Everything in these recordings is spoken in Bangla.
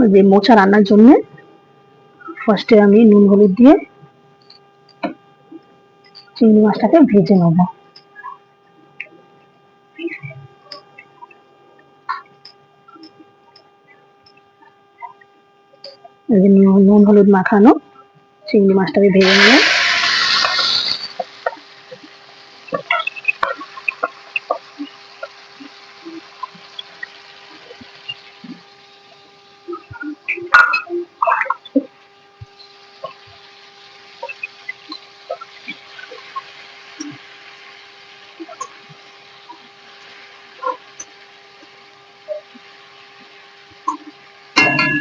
ওই যে মোচা রান্নার জন্য ফার্স্টে আমি নুন হলুদ দিয়ে চিংড়ি মাছটাকে ভেজে নেব। নুন হলুদ মাখানো, চিংড়ি মাছটাকে ভেজে নিলাম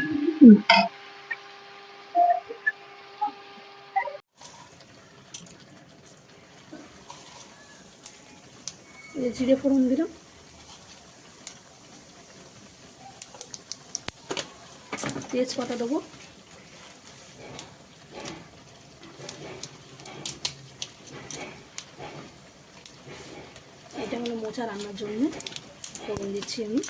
এই যে জিরে ফোড়ন দিলাম। তেজপাতা দেবো। এটা হলো মোচা রান্নার জন্য। ফোড়ন দিচ্ছি আমি।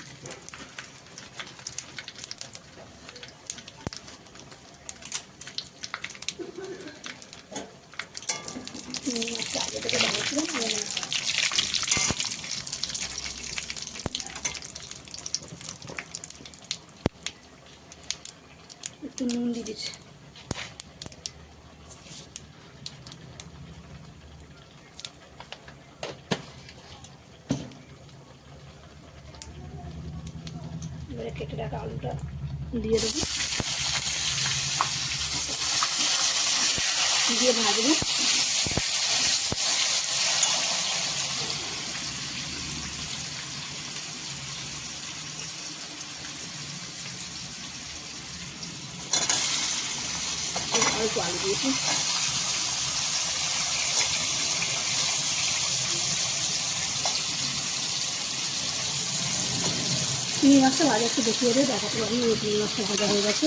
আগে থেকে বানিয়েছিলাম নিয়ে একটু নুন দিয়ে দিচ্ছি। এবারে কেটে রাখা আলুটা দিয়ে দেবো। দিয়ে ভাজবো। অল্প আলু দিয়েছি চিংড়ি মাছটা একটু দেখিয়ে দিয়ে দেখাতে পারি ওই চিংড়ি মাছটা ভাজা হয়ে গেছে।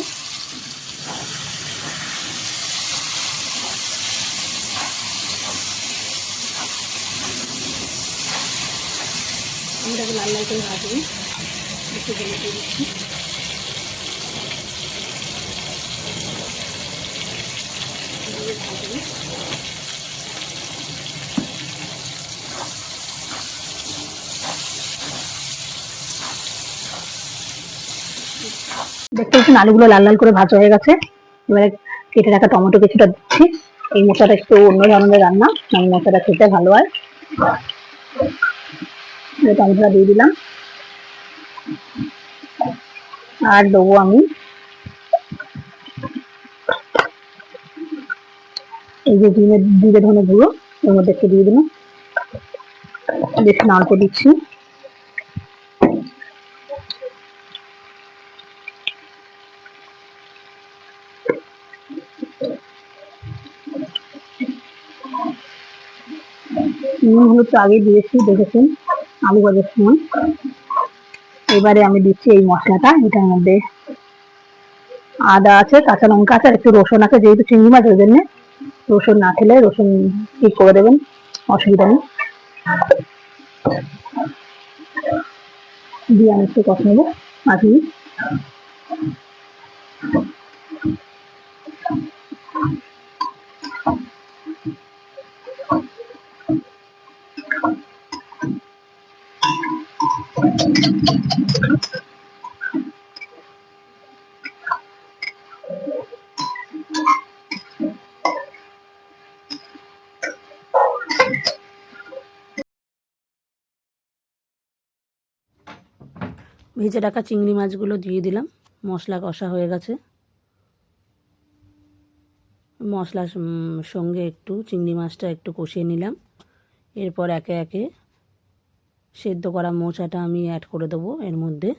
আমি তাকে লাল লাল করে ভাজবি, একটু দিয়ে দিচ্ছি এভাবে ভাজবি দেখতে পাচ্ছেন, আলুগুলো লাল লাল করে ভাজা হয়ে গেছে। এবারে কেটে রাখা টমেটো কিছুটা দিচ্ছি। এই মশলাটা একটু অন্য ধরনের রান্না এই মশলাটা খেতে ভালো হয়। টমেটোটা দিয়ে দিলাম। আর দেবো আমি এই যে জিরে জিরে ধনে গুঁড়ো, এর মধ্যে একটু দিয়ে দিলাম। বেশি না অল্প দিচ্ছি। নুন, হলুদ আগে দিয়েছি, দেখেছেন? আলু ভাজার সময়। এবারে আমি দিচ্ছি এই মশলাটা, এটার মধ্যে আদা আছে, কাঁচা লঙ্কা আছে, আর একটু রসুন আছে, যেহেতু চিংড়ি মাছ ওই জন্য। রসুন না খেলে রসুন ঠিক করে দেবেন, অসুবিধা নেই। দিয়ে আমি একটু কষা নেব পাঁচ মিনিট ভেজে রাখা চিংড়ি মাছগুলো দিয়ে দিলাম। মশলা কষা হয়ে গেছে। মশলার সঙ্গে একটু চিংড়ি মাছটা একটু কষিয়ে নিলাম। এরপর একে একে সেদ্ধ করা মোচাটা আমি অ্যাড করে দেবো এর মধ্যে।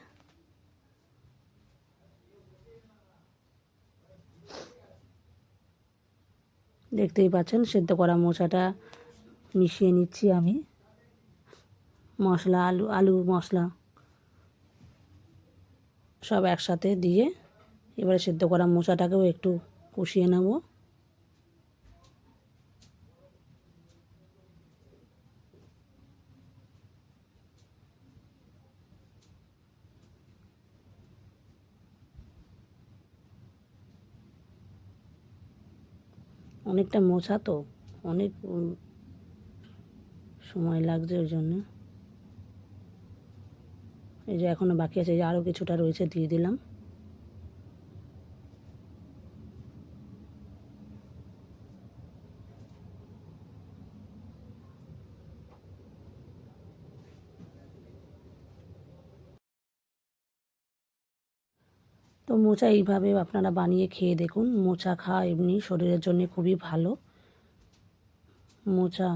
দেখতেই পাচ্ছেন, সেদ্ধ করা মোচাটা মিশিয়ে নিচ্ছি আমি। মশলা, আলু আলু মশলা। সব একসাথে দিয়ে এবারে সেদ্ধ করা মোচাটাকেও একটু কষিয়ে নেব। অনেকটা মোছা তো, অনেক সময় লাগছে ওই জন্য। এই যে এখনও বাকি আছে, এই যে আরও কিছুটা রয়েছে, দিয়ে দিলাম। তো মোচা এইভাবে আপনারা বানিয়ে খেয়ে দেখুন। মোচা খাওয়া এমনি শরীরের জন্য খুবই ভালো। মোচা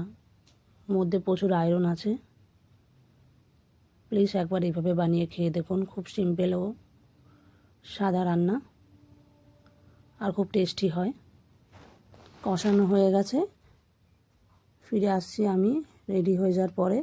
মধ্যে প্রচুর আয়রন আছে। প্লিজ একবার এইভাবে বানিয়ে খেয়ে দেখুন, খুব সিম্পল ও সাদা রান্না। আর খুব টেস্টি হয়। কষানো হয়ে গেছে। ফিরে আসছি আমি রেডি হয়ে যাওয়ার পরে।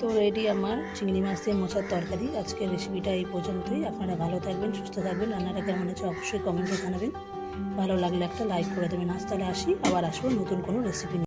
তো রেডি আমার চিংড়ি মাছ দিয়ে মোচার তরকারি। আজকের রেসিপিটা এই পর্যন্তই। আপনারা ভালো থাকবেন, সুস্থ থাকবেন। রান্নাটা কেমন আছে অবশ্যই কমেন্টে জানাবেন। ভালো লাগলে একটা লাইক করে দেবেন। আজ তাহলে আসি, আবার আসব নতুন কোনো রেসিপি